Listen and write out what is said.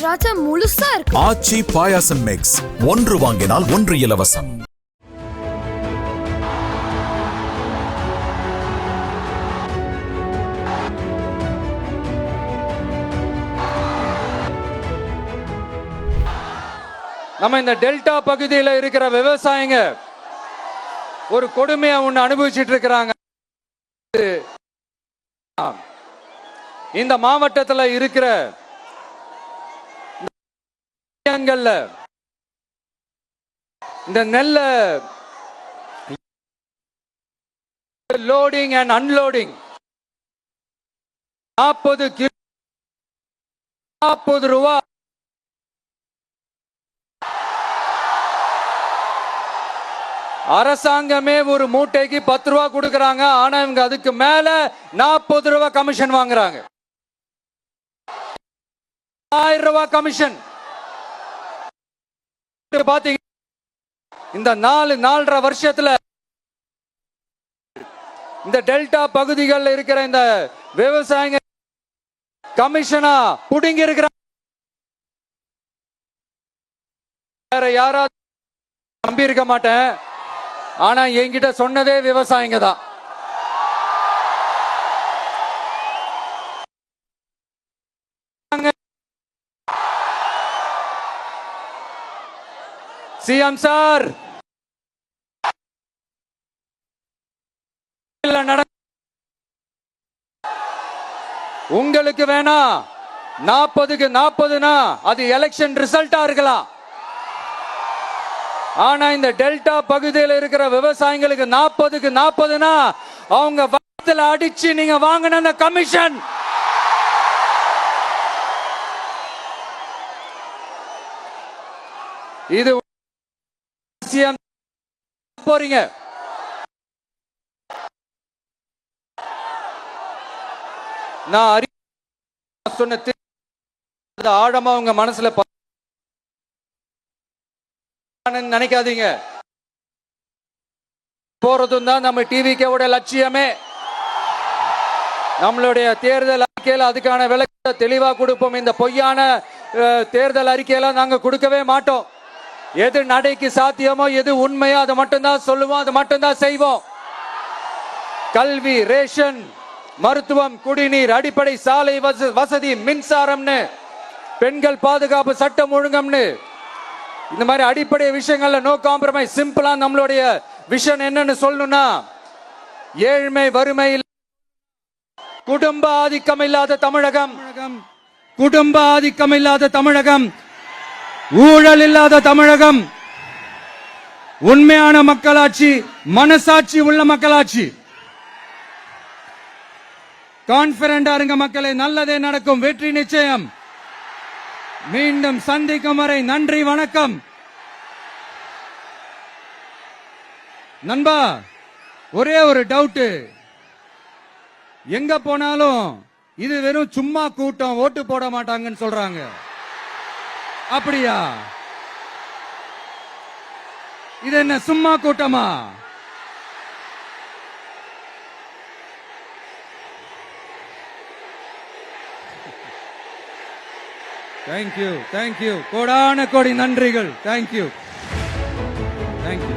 திராட்சை முழுசா இருக்கு. ஆச்சி பாயாசம் மிக்ஸ் ஒன்று வாங்கினால் ஒன்று இலவசம். நம்ம இந்த டெல்டா பகுதியில் இருக்கிற விவசாயிங்க ஒரு கொடுமையை ஒன்று அனுபவிச்சுட்டு இருக்கிறாங்க. இந்த மாவட்டத்தில் இருக்கிற இந்த இந்த நெல்ல. லோடிங் அண்ட் அன்லோடிங் நாற்பது கிலோ நாற்பது ரூபா. அரசாங்கமே ஒரு மூட்டைக்கு பத்து ரூபா கொடுக்கறாங்க. ஆனா இவங்க அதுக்கு மேல நாற்பது ரூபா கமிஷன் வாங்குறாங்க. ஆயிரம் ரூபாய் கமிஷன் பாத்தீங்க இந்த நாலு நாலரை வருஷத்துல இந்த டெல்டா பகுதிகளில் இருக்கிற இந்த விவசாயிங்க கமிஷனா புடுங்கி இருக்கிற வேற யாராவது நம்பி இருக்க மாட்டேன். ஆனா என்கிட்ட சொன்னதே விவசாயிங்க தான். CM sir. உங்களுக்கு வேணா நாற்பதுக்கு நாற்பதுனா அது எலெக்ஷன் ரிசல்ட்டா இருக்கலாம். ஆனா இந்த டெல்டா பகுதியில் இருக்கிற விவசாயிகளுக்கு நாற்பதுக்கு நாற்பதுனா அவங்க வளத்துல அடிச்சு நீங்க வாங்கின அந்த கமிஷன் இது போறீங்க. நான் அறி சொன்ன ஆழமா உங்க மனசுல நினைக்காதீங்க. போறதும் தான் நம்ம டிவிக்கோட லட்சியமே. நம்மளுடைய தேர்தல் அறிக்கையில் அதுக்கான விளக்கத்தை தெளிவா கொடுப்போம். இந்த பொய்யான தேர்தல் அறிக்கையெல்லாம் நாங்க கொடுக்கவே மாட்டோம். எது நடைக்கு சாத்தியமோ எது உண்மையோ அதை மட்டும்தான் சொல்லுவோம் அதை மட்டும்தான் செய்வோம். கல்வி ரேஷன் மருத்துவம் குடிநீர் அடிப்படை சாலை வசதி மின்சாரம்னு பெண்கள் பாதுகாப்பு சட்டம் ஒழுங்கம்னு. இந்த மாதிரி அடிப்படை விஷயங்கள்ல நோ காம்ப்ரமைஸ் சிம்பிளா நம்மளுடைய விஷன் என்னன்னு சொல்லணும்னா ஏழ்மை வறுமை குடும்ப ஆதிக்கம் இல்லாத தமிழகம். குடும்ப ஆதிக்கம் இல்லாத தமிழகம். ஊழல் இல்லாத தமிழகம். உண்மையான மக்களாட்சி மனசாட்சி உள்ள மக்களாட்சி. கான்பிடண்டா இருங்க மக்களை நல்லதே நடக்கும் வெற்றி நிச்சயம். மீண்டும் சந்திக்கும் வரை நன்றி வணக்கம். நண்பா ஒரே ஒரு டவுட்டு. எங்க போனாலும் இது வெறும் சும்மா கூட்டம் ஓட்டு போட மாட்டாங்கன்னு சொல்றாங்க. அப்படியா? இது என்ன சும்மா கூட்டமா? தேங்க்யூ தேங்க்யூ கோடான கோடி நன்றிகள். Thank you thank you